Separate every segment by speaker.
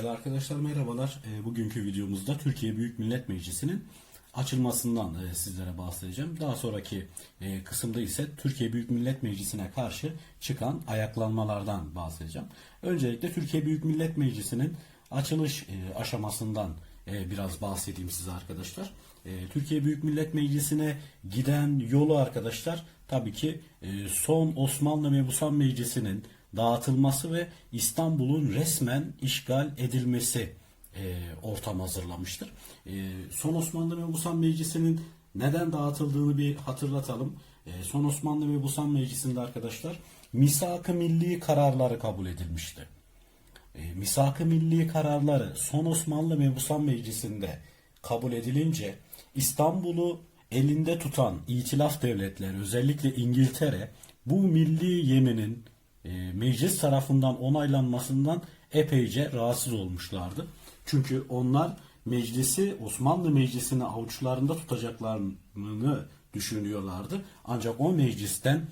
Speaker 1: Değerli arkadaşlar merhabalar. E, bugünkü videomuzda Türkiye Büyük Millet Meclisi'nin açılmasından e, sizlere bahsedeceğim. Daha sonraki e, kısımda ise Türkiye Büyük Millet Meclisi'ne karşı çıkan ayaklanmalardan bahsedeceğim. Öncelikle Türkiye Büyük Millet Meclisi'nin açılış e, aşamasından e, biraz bahsedeyim size arkadaşlar. Türkiye Büyük Millet Meclisi'ne giden yolu arkadaşlar tabii ki son Osmanlı Mebusan Meclisi'nin dağıtılması ve İstanbul'un resmen işgal edilmesi e, ortam hazırlamıştır. E, son Osmanlı Mebusan Meclisi'nin neden dağıtıldığını bir hatırlatalım. E, son Osmanlı Mebusan Meclisi'nde arkadaşlar misak-ı milli kararları kabul edilmişti. E, misak-ı milli kararları son Osmanlı Mebusan Meclisi'nde kabul edilince İstanbul'u elinde tutan itilaf devletleri özellikle İngiltere bu milli yeminin e, meclis tarafından onaylanmasından epeyce rahatsız olmuşlardı. Çünkü onlar meclisi Osmanlı Meclisi'ni avuçlarında tutacaklarını düşünüyorlardı. Ancak o meclisten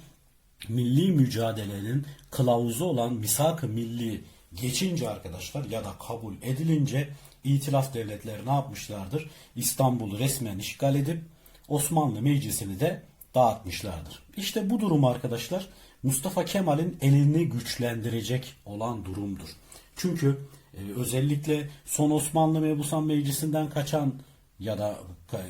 Speaker 1: milli mücadelenin kılavuzu olan misak-ı milli geçince arkadaşlar ya da kabul edilince itilaf devletleri ne yapmışlardır? İstanbul'u resmen işgal edip Osmanlı Meclisi'ni de dağıtmışlardır. İşte bu durum arkadaşlar Mustafa Kemal'in elini güçlendirecek olan durumdur. Çünkü e, özellikle son Osmanlı Mebusan Meclisi'nden kaçan ya da e,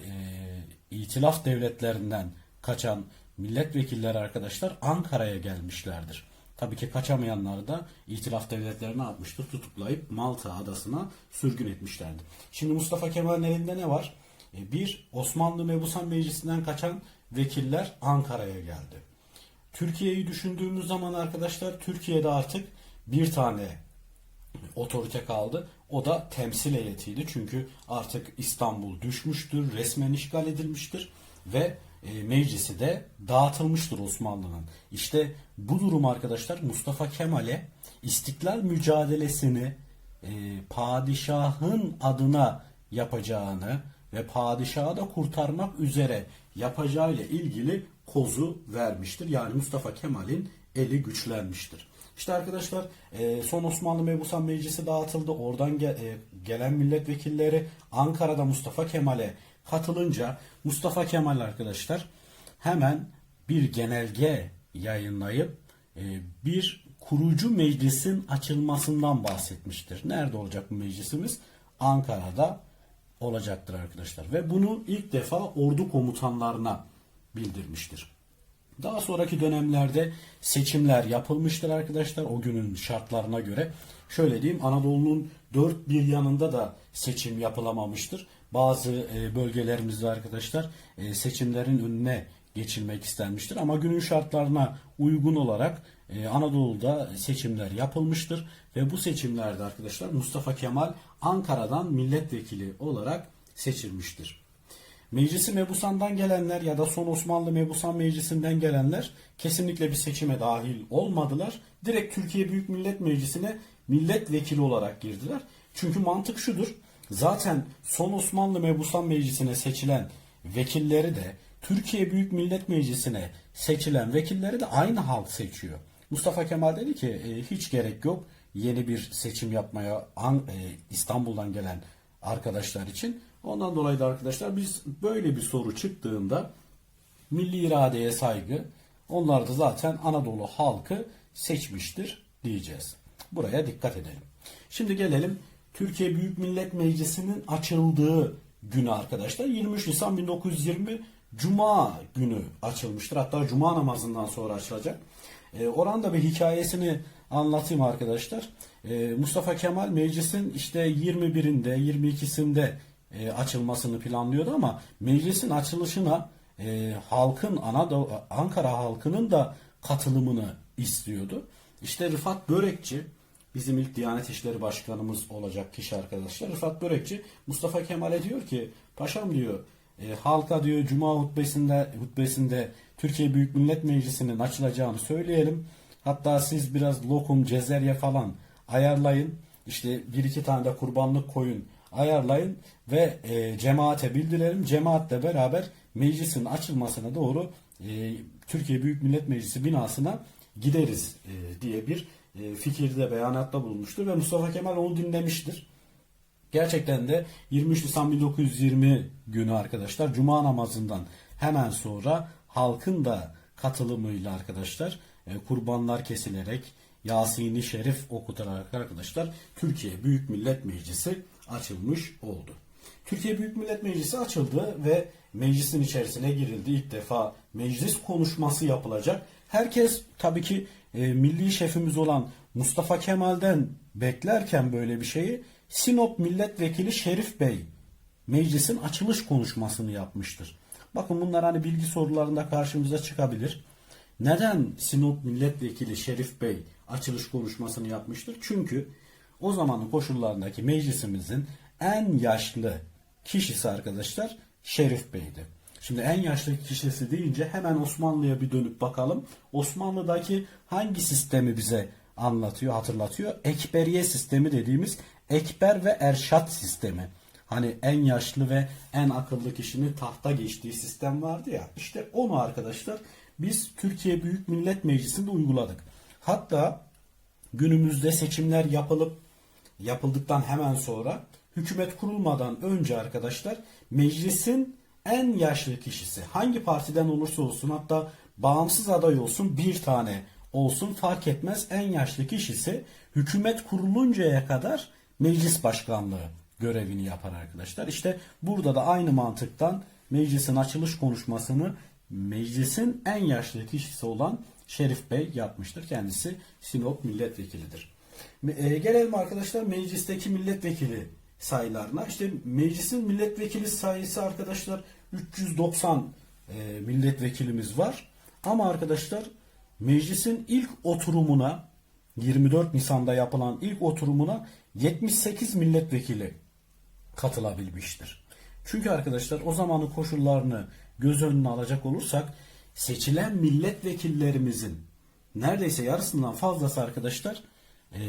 Speaker 1: itilaf devletlerinden kaçan milletvekilleri arkadaşlar Ankara'ya gelmişlerdir. Tabii ki kaçamayanlar da itilaf devletleri ne yapmıştır? Tutuklayıp Malta adasına sürgün etmişlerdi. Şimdi Mustafa Kemal'in elinde ne var? E, Bir, Osmanlı Mebusan Meclisi'nden kaçan vekiller Ankara'ya geldi. Türkiye'yi düşündüğümüz zaman arkadaşlar Türkiye'de artık bir tane otorite kaldı. O da temsil heyetiydi. Çünkü artık İstanbul düşmüştür, resmen işgal edilmiştir ve e, meclisi de dağıtılmıştır Osmanlı'nın. İşte bu durum arkadaşlar Mustafa Kemal'e istiklal mücadelesini e, padişahın adına yapacağını ve padişahı da kurtarmak üzere yapacağıyla ilgili kozu vermiştir. Yani Mustafa Kemal'in eli güçlenmiştir. İşte arkadaşlar e, son Osmanlı Mebusan Meclisi dağıtıldı. Oradan e, gelen milletvekilleri Ankara'da Mustafa Kemal'e katılınca Mustafa Kemal arkadaşlar hemen bir genelge yayınlayıp e, bir kurucu meclisin açılmasından bahsetmiştir. Nerede olacak bu meclisimiz? Ankara'da olacaktır arkadaşlar. Ve bunu ilk defa ordu komutanlarına bildirmiştir. Daha sonraki dönemlerde seçimler yapılmıştır arkadaşlar o günün şartlarına göre. Şöyle diyeyim Anadolu'nun dört bir yanında da seçim yapılamamıştır. Bazı e, bölgelerimizde arkadaşlar e, seçimlerin önüne geçilmek istenmiştir. Ama günün şartlarına uygun olarak e, Anadolu'da seçimler yapılmıştır. Ve bu seçimlerde arkadaşlar Mustafa Kemal Ankara'dan milletvekili olarak seçilmiştir. Meclisi Mebusan'dan gelenler ya da son Osmanlı Mebusan Meclisi'nden gelenler kesinlikle bir seçime dahil olmadılar. Direkt Türkiye Büyük Millet Meclisi'ne milletvekili olarak girdiler. Çünkü mantık şudur. Zaten son Osmanlı Mebusan Meclisi'ne seçilen vekilleri de Türkiye Büyük Millet Meclisi'ne seçilen vekilleri de aynı halk seçiyor. Mustafa Kemal dedi ki e, hiç gerek yok yeni bir seçim yapmaya An- e, İstanbul'dan gelen arkadaşlar için. Ondan dolayı da arkadaşlar biz böyle bir soru çıktığında milli iradeye saygı onlar da zaten Anadolu halkı seçmiştir diyeceğiz. Buraya dikkat edelim. Şimdi gelelim Türkiye Büyük Millet Meclisi'nin açıldığı günü arkadaşlar. 23 Nisan 1920 Cuma günü açılmıştır. Hatta Cuma namazından sonra açılacak. E, oran da bir hikayesini anlatayım arkadaşlar. E, Mustafa Kemal meclisin işte 21'inde 22'sinde e, açılmasını planlıyordu ama meclisin açılışına e, halkın Anadolu Ankara halkının da katılımını istiyordu. İşte Rıfat Börekçi bizim ilk Diyanet İşleri Başkanımız olacak kişi arkadaşlar. Rıfat Börekçi Mustafa Kemal'e diyor ki paşam diyor e, halka diyor Cuma hutbesinde hutbesinde Türkiye Büyük Millet Meclisi'nin açılacağını söyleyelim. Hatta siz biraz lokum, cezerye falan ayarlayın. İşte bir iki tane de kurbanlık koyun ayarlayın ve e, cemaate bildirelim. Cemaatle beraber meclisin açılmasına doğru e, Türkiye Büyük Millet Meclisi binasına gideriz e, diye bir e, fikirde beyanatta bulunmuştur ve Mustafa Kemal onu dinlemiştir. Gerçekten de 23 Nisan 1920 günü arkadaşlar Cuma namazından hemen sonra halkın da katılımıyla arkadaşlar e, kurbanlar kesilerek Yasin-i Şerif okutularak arkadaşlar Türkiye Büyük Millet Meclisi açılmış oldu. Türkiye Büyük Millet Meclisi açıldı ve meclisin içerisine girildi. İlk defa meclis konuşması yapılacak. Herkes tabii ki e, milli şefimiz olan Mustafa Kemal'den beklerken böyle bir şeyi Sinop Milletvekili Şerif Bey meclisin açılış konuşmasını yapmıştır. Bakın bunlar hani bilgi sorularında karşımıza çıkabilir. Neden Sinop Milletvekili Şerif Bey açılış konuşmasını yapmıştır? Çünkü o zamanın koşullarındaki meclisimizin en yaşlı kişisi arkadaşlar Şerif Bey'di. Şimdi en yaşlı kişisi deyince hemen Osmanlı'ya bir dönüp bakalım. Osmanlı'daki hangi sistemi bize anlatıyor, hatırlatıyor? Ekberiye sistemi dediğimiz Ekber ve Erşat sistemi. Hani en yaşlı ve en akıllı kişinin tahta geçtiği sistem vardı ya. İşte onu arkadaşlar biz Türkiye Büyük Millet Meclisi'nde uyguladık. Hatta günümüzde seçimler yapılıp yapıldıktan hemen sonra hükümet kurulmadan önce arkadaşlar meclisin en yaşlı kişisi hangi partiden olursa olsun hatta bağımsız aday olsun bir tane olsun fark etmez en yaşlı kişisi hükümet kuruluncaya kadar meclis başkanlığı görevini yapar arkadaşlar. İşte burada da aynı mantıktan meclisin açılış konuşmasını meclisin en yaşlı kişisi olan Şerif Bey yapmıştır. Kendisi Sinop milletvekilidir. E, gelelim arkadaşlar meclisteki milletvekili sayılarına. İşte meclisin milletvekili sayısı arkadaşlar 390 e, milletvekilimiz var. Ama arkadaşlar meclisin ilk oturumuna 24 Nisan'da yapılan ilk oturumuna 78 milletvekili katılabilmiştir. Çünkü arkadaşlar o zamanın koşullarını göz önüne alacak olursak seçilen milletvekillerimizin neredeyse yarısından fazlası arkadaşlar e,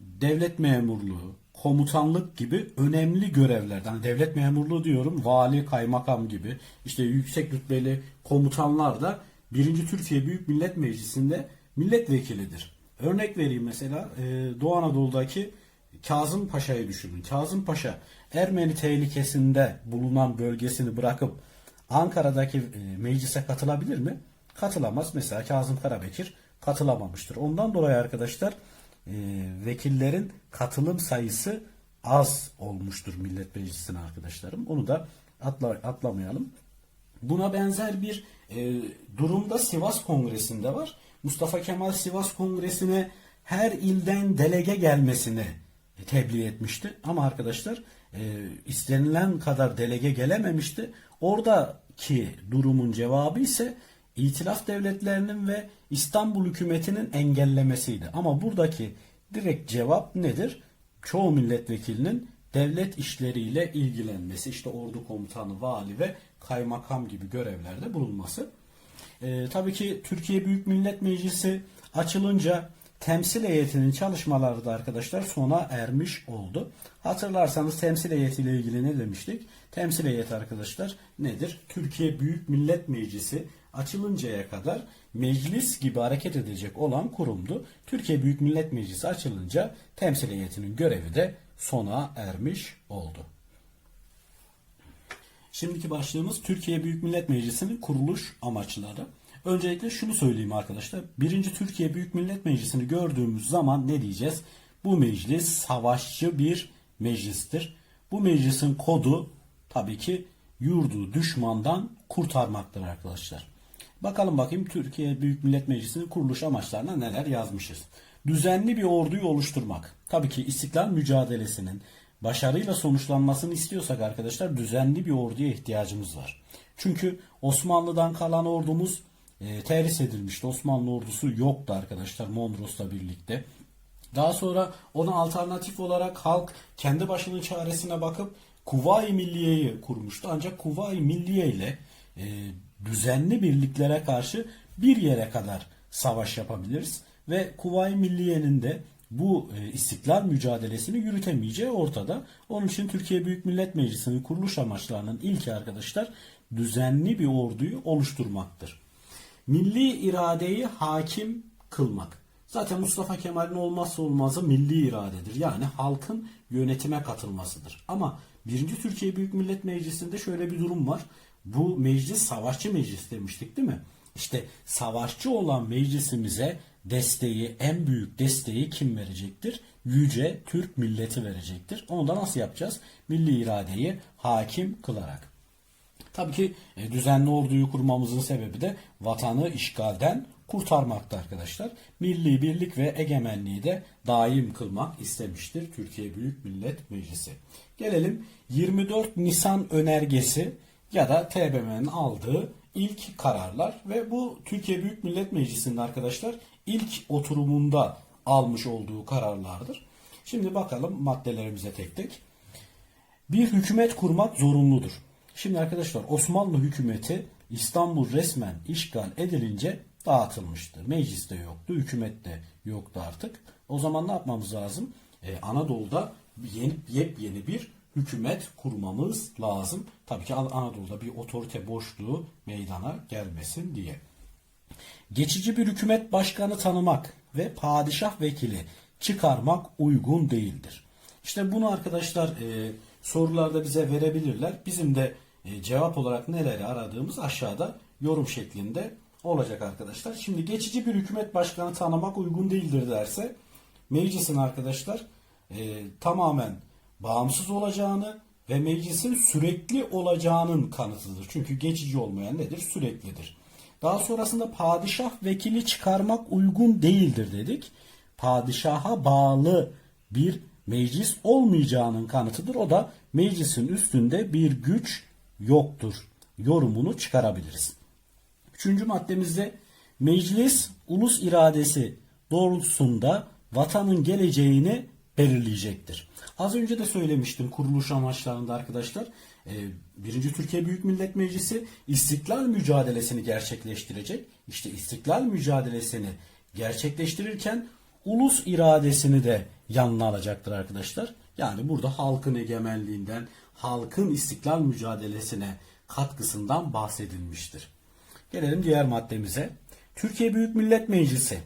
Speaker 1: devlet memurluğu, komutanlık gibi önemli görevlerden yani devlet memurluğu diyorum vali, kaymakam gibi işte yüksek rütbeli komutanlar da 1. Türkiye Büyük Millet Meclisi'nde milletvekilidir. Örnek vereyim mesela e, Doğu Anadolu'daki Kazım Paşa'yı düşünün. Kazım Paşa Ermeni tehlikesinde bulunan bölgesini bırakıp Ankara'daki e, meclise katılabilir mi? Katılamaz. Mesela Kazım Karabekir katılamamıştır. Ondan dolayı arkadaşlar e, vekillerin katılım sayısı az olmuştur Millet Meclisi'ne arkadaşlarım. Onu da atla, atlamayalım. Buna benzer bir e, durumda Sivas Kongresi'nde var. Mustafa Kemal Sivas Kongresi'ne her ilden delege gelmesini tebliğ etmişti. Ama arkadaşlar e, istenilen kadar delege gelememişti. Oradaki durumun cevabı ise İtilaf devletlerinin ve İstanbul hükümetinin engellemesiydi. Ama buradaki direkt cevap nedir? Çoğu milletvekilinin devlet işleriyle ilgilenmesi, işte ordu komutanı, vali ve kaymakam gibi görevlerde bulunması. Ee, tabii ki Türkiye Büyük Millet Meclisi açılınca temsil heyetinin çalışmaları da arkadaşlar sona ermiş oldu. Hatırlarsanız temsil heyetiyle ilgili ne demiştik? Temsil heyeti arkadaşlar nedir? Türkiye Büyük Millet Meclisi açılıncaya kadar meclis gibi hareket edecek olan kurumdu. Türkiye Büyük Millet Meclisi açılınca temsil heyetinin görevi de sona ermiş oldu. Şimdiki başlığımız Türkiye Büyük Millet Meclisi'nin kuruluş amaçları. Öncelikle şunu söyleyeyim arkadaşlar. Birinci Türkiye Büyük Millet Meclisi'ni gördüğümüz zaman ne diyeceğiz? Bu meclis savaşçı bir meclistir. Bu meclisin kodu tabii ki yurdu düşmandan kurtarmaktır arkadaşlar. Bakalım bakayım Türkiye Büyük Millet Meclisi'nin kuruluş amaçlarına neler yazmışız. Düzenli bir orduyu oluşturmak. Tabii ki istiklal mücadelesinin başarıyla sonuçlanmasını istiyorsak arkadaşlar düzenli bir orduya ihtiyacımız var. Çünkü Osmanlı'dan kalan ordumuz e, terhis edilmişti. Osmanlı ordusu yoktu arkadaşlar Mondros'la birlikte. Daha sonra ona alternatif olarak halk kendi başının çaresine bakıp Kuvayi Milliye'yi kurmuştu. Ancak Kuvayi Milliye ile e, düzenli birliklere karşı bir yere kadar savaş yapabiliriz. Ve Kuvayi Milliye'nin de bu e, istiklal mücadelesini yürütemeyeceği ortada. Onun için Türkiye Büyük Millet Meclisi'nin kuruluş amaçlarının ilki arkadaşlar düzenli bir orduyu oluşturmaktır. milli iradeyi hakim kılmak. Zaten Mustafa Kemal'in olmazsa olmazı milli iradedir. Yani halkın yönetime katılmasıdır. Ama 1. Türkiye Büyük Millet Meclisi'nde şöyle bir durum var. Bu meclis savaşçı meclis demiştik değil mi? İşte savaşçı olan meclisimize desteği, en büyük desteği kim verecektir? Yüce Türk milleti verecektir. Onu da nasıl yapacağız? Milli iradeyi hakim kılarak. Tabii ki e, düzenli orduyu kurmamızın sebebi de vatanı işgalden kurtarmakta arkadaşlar. Milli birlik ve egemenliği de daim kılmak istemiştir Türkiye Büyük Millet Meclisi. Gelelim 24 Nisan önergesi ya da TBMM'nin aldığı ilk kararlar ve bu Türkiye Büyük Millet Meclisi'nin arkadaşlar ilk oturumunda almış olduğu kararlardır. Şimdi bakalım maddelerimize tek tek. Bir hükümet kurmak zorunludur. Şimdi arkadaşlar Osmanlı hükümeti İstanbul resmen işgal edilince dağıtılmıştı. Mecliste yoktu, hükümette yoktu artık. O zaman ne yapmamız lazım? Ee, Anadolu'da yeni, yepyeni bir hükümet kurmamız lazım. Tabii ki An- Anadolu'da bir otorite boşluğu meydana gelmesin diye. Geçici bir hükümet başkanı tanımak ve padişah vekili çıkarmak uygun değildir. İşte bunu arkadaşlar e, sorularda bize verebilirler. Bizim de e, cevap olarak neleri aradığımız aşağıda yorum şeklinde olacak arkadaşlar. Şimdi geçici bir hükümet başkanı tanımak uygun değildir derse meclisin arkadaşlar e, tamamen bağımsız olacağını ve meclisin sürekli olacağının kanıtıdır. Çünkü geçici olmayan nedir? Süreklidir. Daha sonrasında padişah vekili çıkarmak uygun değildir dedik. Padişaha bağlı bir meclis olmayacağının kanıtıdır. O da meclisin üstünde bir güç yoktur. Yorumunu çıkarabiliriz. Üçüncü maddemizde meclis ulus iradesi doğrultusunda vatanın geleceğini belirleyecektir. Az önce de söylemiştim kuruluş amaçlarında arkadaşlar. Ee, Birinci Türkiye Büyük Millet Meclisi istiklal mücadelesini gerçekleştirecek. İşte istiklal mücadelesini gerçekleştirirken ulus iradesini de yanına alacaktır arkadaşlar. Yani burada halkın egemenliğinden, halkın istiklal mücadelesine katkısından bahsedilmiştir. Gelelim diğer maddemize. Türkiye Büyük Millet Meclisi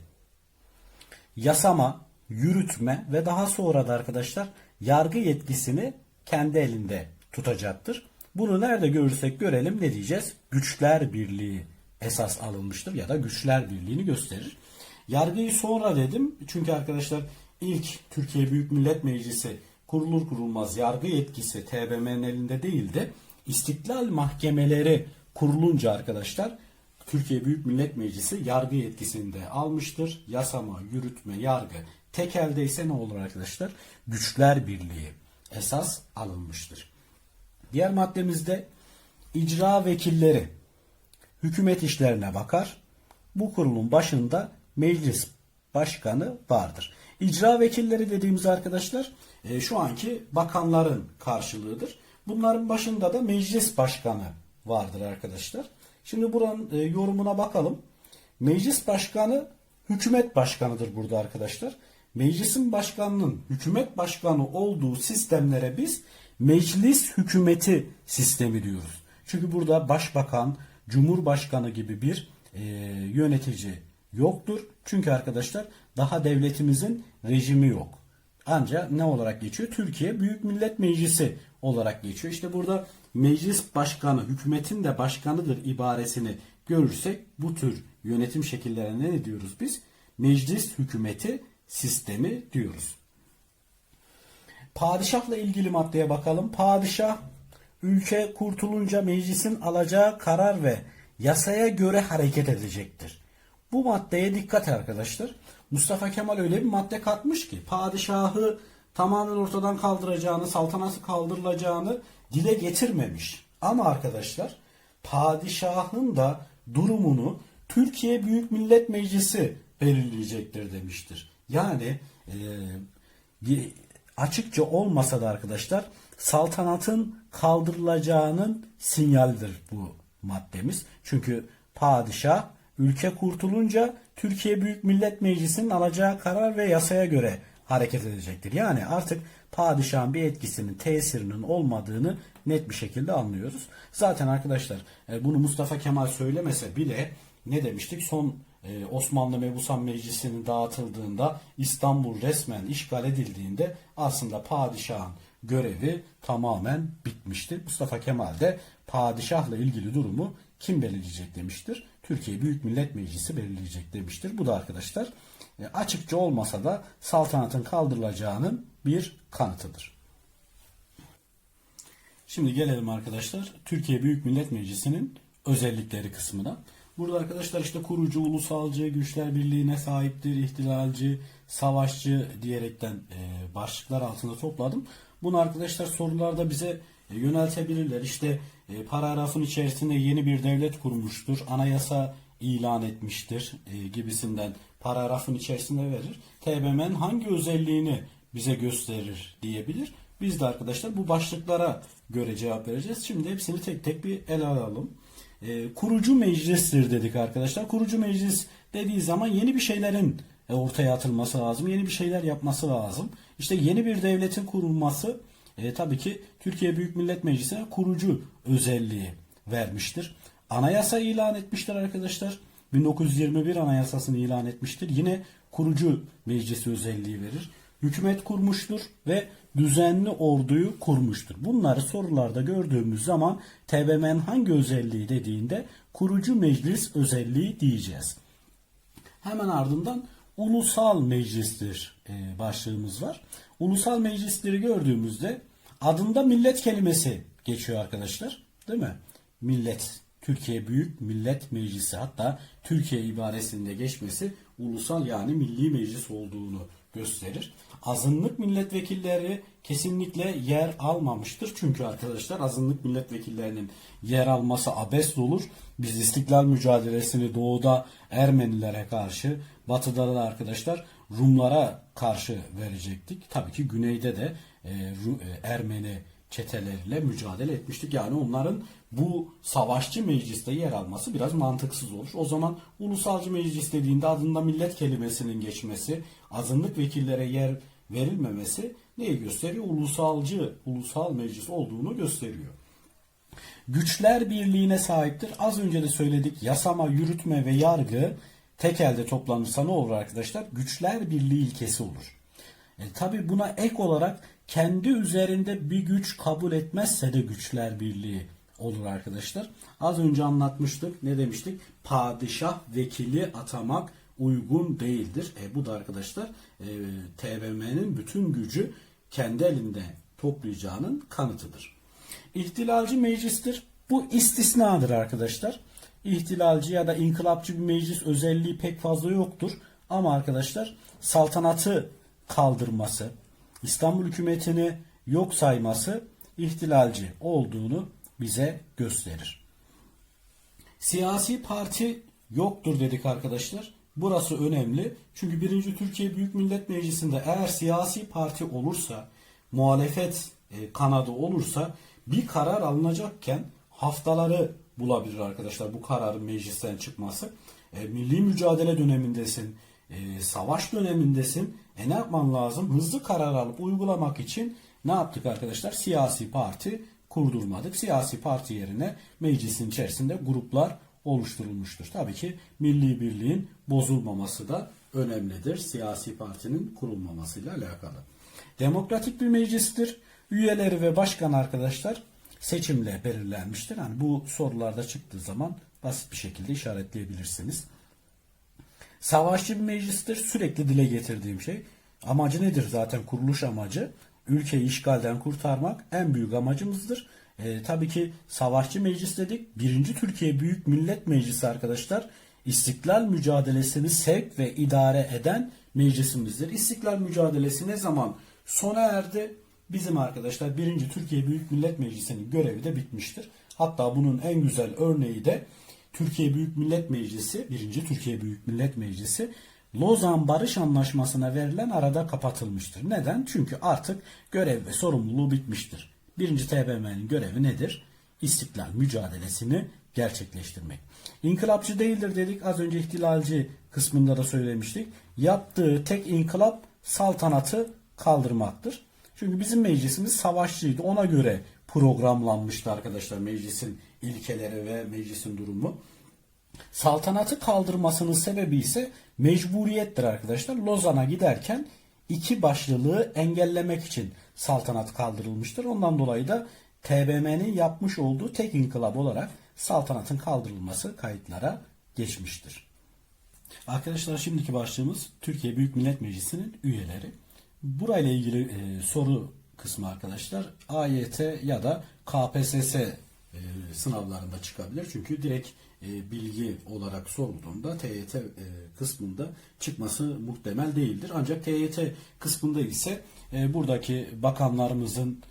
Speaker 1: yasama, yürütme ve daha sonra da arkadaşlar yargı yetkisini kendi elinde tutacaktır. Bunu nerede görürsek görelim ne diyeceğiz? Güçler Birliği esas alınmıştır ya da Güçler Birliği'ni gösterir. Yargıyı sonra dedim çünkü arkadaşlar ilk Türkiye Büyük Millet Meclisi kurulur kurulmaz yargı yetkisi TBMM'nin elinde değildi. İstiklal mahkemeleri kurulunca arkadaşlar Türkiye Büyük Millet Meclisi yargı yetkisini de almıştır. Yasama, yürütme, yargı tek elde ise ne olur arkadaşlar? Güçler Birliği esas alınmıştır. Diğer maddemizde icra vekilleri hükümet işlerine bakar. Bu kurulun başında meclis başkanı vardır. İcra vekilleri dediğimiz arkadaşlar e, şu anki bakanların karşılığıdır. Bunların başında da meclis başkanı vardır arkadaşlar. Şimdi buranın e, yorumuna bakalım. Meclis başkanı hükümet başkanıdır burada arkadaşlar. Meclisin başkanının hükümet başkanı olduğu sistemlere biz meclis hükümeti sistemi diyoruz. Çünkü burada başbakan, cumhurbaşkanı gibi bir e, yönetici yoktur. Çünkü arkadaşlar daha devletimizin rejimi yok. Ancak ne olarak geçiyor? Türkiye Büyük Millet Meclisi olarak geçiyor. İşte burada meclis başkanı, hükümetin de başkanıdır ibaresini görürsek bu tür yönetim şekillerine ne diyoruz biz? Meclis hükümeti sistemi diyoruz. Padişahla ilgili maddeye bakalım. Padişah ülke kurtulunca meclisin alacağı karar ve yasaya göre hareket edecektir. Bu maddeye dikkat arkadaşlar. Mustafa Kemal öyle bir madde katmış ki padişahı tamamen ortadan kaldıracağını, saltanatı kaldırılacağını dile getirmemiş. Ama arkadaşlar padişahın da durumunu Türkiye Büyük Millet Meclisi belirleyecektir demiştir. Yani e, açıkça olmasa da arkadaşlar saltanatın kaldırılacağının sinyalidir bu maddemiz. Çünkü padişah ülke kurtulunca Türkiye Büyük Millet Meclisi'nin alacağı karar ve yasaya göre hareket edecektir. Yani artık padişahın bir etkisinin, tesirinin olmadığını net bir şekilde anlıyoruz. Zaten arkadaşlar e, bunu Mustafa Kemal söylemese bile ne demiştik? Son e, Osmanlı Mebusan Meclisi'nin dağıtıldığında İstanbul resmen işgal edildiğinde aslında padişahın görevi tamamen bitmişti. Mustafa Kemal de padişahla ilgili durumu kim belirleyecek demiştir. Türkiye Büyük Millet Meclisi belirleyecek demiştir. Bu da arkadaşlar e, açıkça olmasa da saltanatın kaldırılacağının bir kanıtıdır. Şimdi gelelim arkadaşlar Türkiye Büyük Millet Meclisi'nin özellikleri kısmına. Burada arkadaşlar işte kurucu, ulusalcı, güçler birliğine sahiptir, ihtilalci, savaşçı diyerekten e, başlıklar altında topladım. Bunu arkadaşlar sorularda bize e, yöneltebilirler. İşte e, paragrafın içerisinde yeni bir devlet kurmuştur, anayasa ilan etmiştir gibisinden paragrafın içerisinde verir. TBMM'nin hangi özelliğini bize gösterir diyebilir. Biz de arkadaşlar bu başlıklara göre cevap vereceğiz. Şimdi hepsini tek tek bir ele alalım. E, kurucu meclistir dedik arkadaşlar. Kurucu meclis dediği zaman yeni bir şeylerin e, ortaya atılması lazım. Yeni bir şeyler yapması lazım. İşte yeni bir devletin kurulması e, tabii ki Türkiye Büyük Millet Meclisi'ne kurucu özelliği vermiştir. Anayasa ilan etmiştir arkadaşlar. 1921 anayasasını ilan etmiştir. Yine kurucu meclisi özelliği verir. Hükümet kurmuştur ve düzenli orduyu kurmuştur. Bunları sorularda gördüğümüz zaman TBMM'nin hangi özelliği dediğinde kurucu meclis özelliği diyeceğiz. Hemen ardından ulusal meclistir e, başlığımız var. Ulusal meclisleri gördüğümüzde adında millet kelimesi geçiyor arkadaşlar. Değil mi? Millet. Türkiye Büyük Millet Meclisi hatta Türkiye ibaresinde geçmesi ulusal yani milli meclis olduğunu gösterir. Azınlık milletvekilleri kesinlikle yer almamıştır. Çünkü arkadaşlar azınlık milletvekillerinin yer alması abes olur. Biz istiklal mücadelesini doğuda Ermenilere karşı, batıda da arkadaşlar Rumlara karşı verecektik. Tabii ki güneyde de e, e, Ermeni çeteleriyle mücadele etmiştik. Yani onların bu savaşçı mecliste yer alması biraz mantıksız olur. O zaman ulusalcı meclis dediğinde adında millet kelimesinin geçmesi, azınlık vekillere yer verilmemesi neyi gösteriyor? Ulusalcı, ulusal meclis olduğunu gösteriyor. Güçler birliğine sahiptir. Az önce de söyledik yasama, yürütme ve yargı tek elde toplanırsa ne olur arkadaşlar? Güçler birliği ilkesi olur. E, Tabi buna ek olarak kendi üzerinde bir güç kabul etmezse de güçler birliği olur arkadaşlar. Az önce anlatmıştık. Ne demiştik? Padişah vekili atamak uygun değildir. E, bu da arkadaşlar e, TBMM'nin bütün gücü kendi elinde toplayacağının kanıtıdır. İhtilalci meclistir. Bu istisnadır arkadaşlar. İhtilalci ya da inkılapçı bir meclis özelliği pek fazla yoktur. Ama arkadaşlar saltanatı kaldırması, İstanbul hükümetini yok sayması ihtilalci olduğunu bize gösterir. Siyasi parti yoktur dedik arkadaşlar. Burası önemli. Çünkü 1. Türkiye Büyük Millet Meclisi'nde eğer siyasi parti olursa, muhalefet e, kanadı olursa bir karar alınacakken haftaları bulabilir arkadaşlar bu kararın meclisten çıkması. E, milli mücadele dönemindesin, e, savaş dönemindesin. E ne yapman lazım? Hızlı karar alıp uygulamak için ne yaptık arkadaşlar? Siyasi parti kurdurmadık. Siyasi parti yerine meclisin içerisinde gruplar oluşturulmuştur. Tabii ki milli birliğin bozulmaması da önemlidir. Siyasi partinin kurulmamasıyla alakalı. Demokratik bir meclistir. Üyeleri ve başkan arkadaşlar seçimle belirlenmiştir. Yani bu sorularda çıktığı zaman basit bir şekilde işaretleyebilirsiniz. Savaşçı bir meclistir. Sürekli dile getirdiğim şey. Amacı nedir zaten kuruluş amacı? Ülkeyi işgalden kurtarmak en büyük amacımızdır. Ee, tabii ki savaşçı meclis dedik. Birinci Türkiye Büyük Millet Meclisi arkadaşlar İstiklal mücadelesini sevk ve idare eden meclisimizdir. İstiklal mücadelesi ne zaman sona erdi? Bizim arkadaşlar 1. Türkiye Büyük Millet Meclisi'nin görevi de bitmiştir. Hatta bunun en güzel örneği de Türkiye Büyük Millet Meclisi, 1. Türkiye Büyük Millet Meclisi Lozan Barış Anlaşması'na verilen arada kapatılmıştır. Neden? Çünkü artık görev ve sorumluluğu bitmiştir. 1. TBMM'nin görevi nedir? İstiklal mücadelesini gerçekleştirmek. İnkılapçı değildir dedik. Az önce ihtilalci kısmında da söylemiştik. Yaptığı tek inkılap saltanatı kaldırmaktır. Çünkü bizim meclisimiz savaşçıydı. Ona göre programlanmıştı arkadaşlar meclisin ilkeleri ve meclisin durumu. Saltanatı kaldırmasının sebebi ise mecburiyettir arkadaşlar. Lozan'a giderken iki başlılığı engellemek için saltanat kaldırılmıştır. Ondan dolayı da TBMM'nin yapmış olduğu tek inkılap olarak saltanatın kaldırılması kayıtlara geçmiştir. Arkadaşlar şimdiki başlığımız Türkiye Büyük Millet Meclisi'nin üyeleri. Burayla ilgili e, soru kısmı arkadaşlar AYT ya da KPSS sınavlarında çıkabilir. Çünkü direkt e, bilgi olarak sorulduğunda TYT e, kısmında çıkması muhtemel değildir. Ancak TYT kısmında ise e, buradaki bakanlarımızın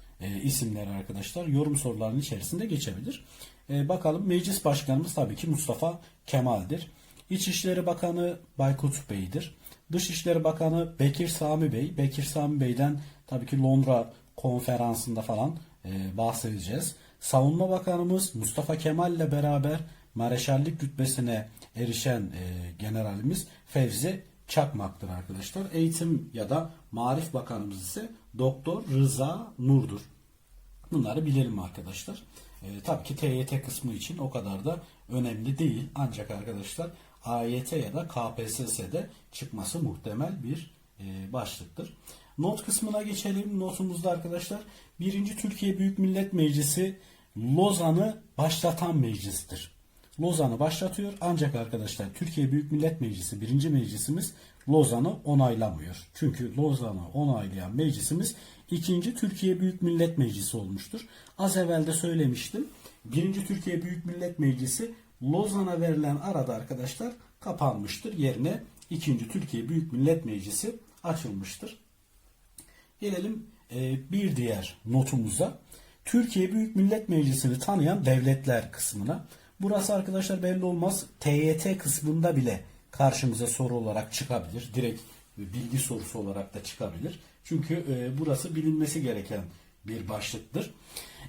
Speaker 1: isimleri arkadaşlar yorum sorularının içerisinde geçebilir. Bakalım meclis başkanımız tabii ki Mustafa Kemal'dir. İçişleri Bakanı Baykut Bey'dir. Dışişleri Bakanı Bekir Sami Bey. Bekir Sami Bey'den tabii ki Londra konferansında falan bahsedeceğiz. Savunma Bakanımız Mustafa Kemal ile beraber Mareşallik rütbesine erişen e, generalimiz Fevzi Çakmak'tır arkadaşlar. Eğitim ya da Marif Bakanımız ise Doktor Rıza Nur'dur. Bunları bilelim arkadaşlar. E, tabii ki TYT kısmı için o kadar da önemli değil. Ancak arkadaşlar AYT ya da KPSS'de çıkması muhtemel bir e, başlıktır. Not kısmına geçelim. Notumuzda arkadaşlar 1. Türkiye Büyük Millet Meclisi Lozan'ı başlatan meclistir. Lozan'ı başlatıyor ancak arkadaşlar Türkiye Büyük Millet Meclisi 1. meclisimiz Lozan'ı onaylamıyor. Çünkü Lozan'ı onaylayan meclisimiz 2. Türkiye Büyük Millet Meclisi olmuştur. Az evvel de söylemiştim. 1. Türkiye Büyük Millet Meclisi Lozan'a verilen arada arkadaşlar kapanmıştır. Yerine 2. Türkiye Büyük Millet Meclisi açılmıştır. Gelelim e, bir diğer notumuza. Türkiye Büyük Millet Meclisi'ni tanıyan devletler kısmına. Burası arkadaşlar belli olmaz. TYT kısmında bile karşımıza soru olarak çıkabilir. Direkt bilgi sorusu olarak da çıkabilir. Çünkü e, burası bilinmesi gereken bir başlıktır.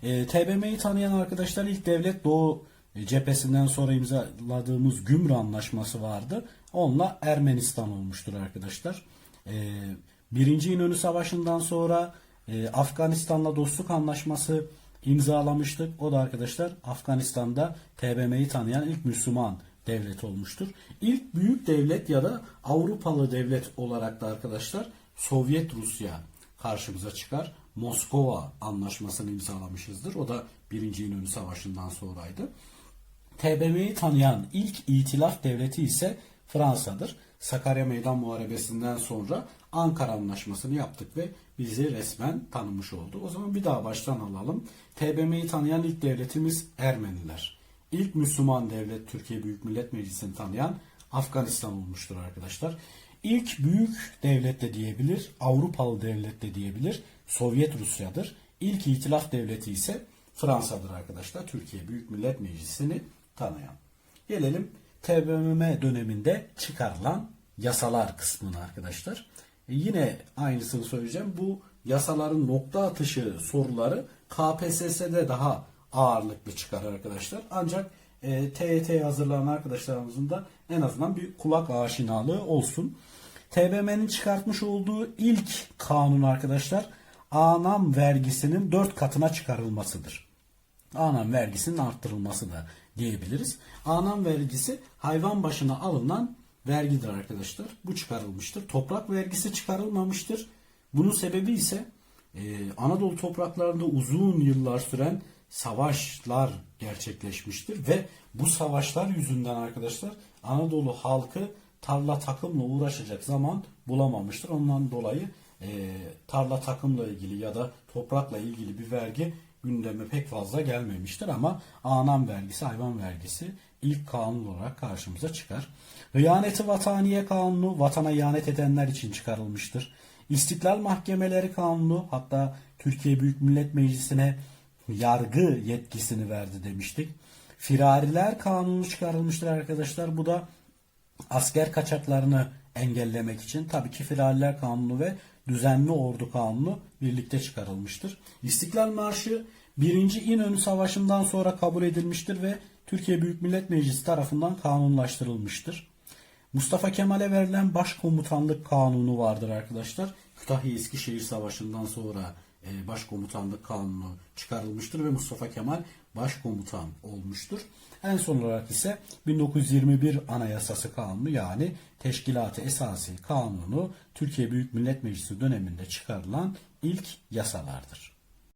Speaker 1: E, TBMM'yi tanıyan arkadaşlar ilk devlet Doğu cephesinden sonra imzaladığımız Gümrü Anlaşması vardı. Onunla Ermenistan olmuştur arkadaşlar. E, Birinci İnönü Savaşı'ndan sonra e, Afganistan'la dostluk anlaşması imzalamıştık. O da arkadaşlar Afganistan'da TBMM'yi tanıyan ilk Müslüman devlet olmuştur. İlk büyük devlet ya da Avrupalı devlet olarak da arkadaşlar Sovyet Rusya karşımıza çıkar. Moskova anlaşmasını imzalamışızdır. O da 1. İnönü Savaşı'ndan sonraydı. TBMM'yi tanıyan ilk itilaf devleti ise Fransa'dır. Sakarya Meydan Muharebesi'nden sonra Ankara Anlaşması'nı yaptık ve bizi resmen tanımış oldu. O zaman bir daha baştan alalım. TBMM'yi tanıyan ilk devletimiz Ermeniler. İlk Müslüman devlet Türkiye Büyük Millet Meclisi'ni tanıyan Afganistan olmuştur arkadaşlar. İlk büyük devlet de diyebilir, Avrupalı devlet de diyebilir, Sovyet Rusya'dır. İlk itilaf devleti ise Fransa'dır arkadaşlar. Türkiye Büyük Millet Meclisi'ni tanıyan. Gelelim TBMM döneminde çıkarılan yasalar kısmına arkadaşlar. E yine aynısını söyleyeceğim. Bu yasaların nokta atışı soruları KPSS'de daha ağırlıklı çıkar arkadaşlar. Ancak e, TYT'ye hazırlanan arkadaşlarımızın da en azından bir kulak aşinalığı olsun. TBMM'nin çıkartmış olduğu ilk kanun arkadaşlar anam vergisinin 4 katına çıkarılmasıdır. Anam vergisinin arttırılması da diyebiliriz. Anam vergisi hayvan başına alınan vergidir arkadaşlar. Bu çıkarılmıştır. Toprak vergisi çıkarılmamıştır. Bunun sebebi ise e, Anadolu topraklarında uzun yıllar süren savaşlar gerçekleşmiştir ve bu savaşlar yüzünden arkadaşlar Anadolu halkı tarla takımla uğraşacak zaman bulamamıştır. Ondan dolayı e, tarla takımla ilgili ya da toprakla ilgili bir vergi gündeme pek fazla gelmemiştir ama anam vergisi, hayvan vergisi ilk kanun olarak karşımıza çıkar. Hıyaneti vataniye kanunu vatana ihanet edenler için çıkarılmıştır. İstiklal Mahkemeleri Kanunu hatta Türkiye Büyük Millet Meclisi'ne yargı yetkisini verdi demiştik. Firariler Kanunu çıkarılmıştır arkadaşlar. Bu da asker kaçaklarını engellemek için tabii ki Firariler Kanunu ve Düzenli Ordu Kanunu birlikte çıkarılmıştır. İstiklal Marşı 1. İnönü Savaşı'ndan sonra kabul edilmiştir ve Türkiye Büyük Millet Meclisi tarafından kanunlaştırılmıştır. Mustafa Kemal'e verilen başkomutanlık kanunu vardır arkadaşlar. Kütahya Eskişehir Savaşı'ndan sonra e, Başkomutanlık Kanunu çıkarılmıştır ve Mustafa Kemal Başkomutan olmuştur. En son olarak ise 1921 Anayasası Kanunu yani Teşkilat-ı Esası Kanunu Türkiye Büyük Millet Meclisi döneminde çıkarılan ilk yasalardır.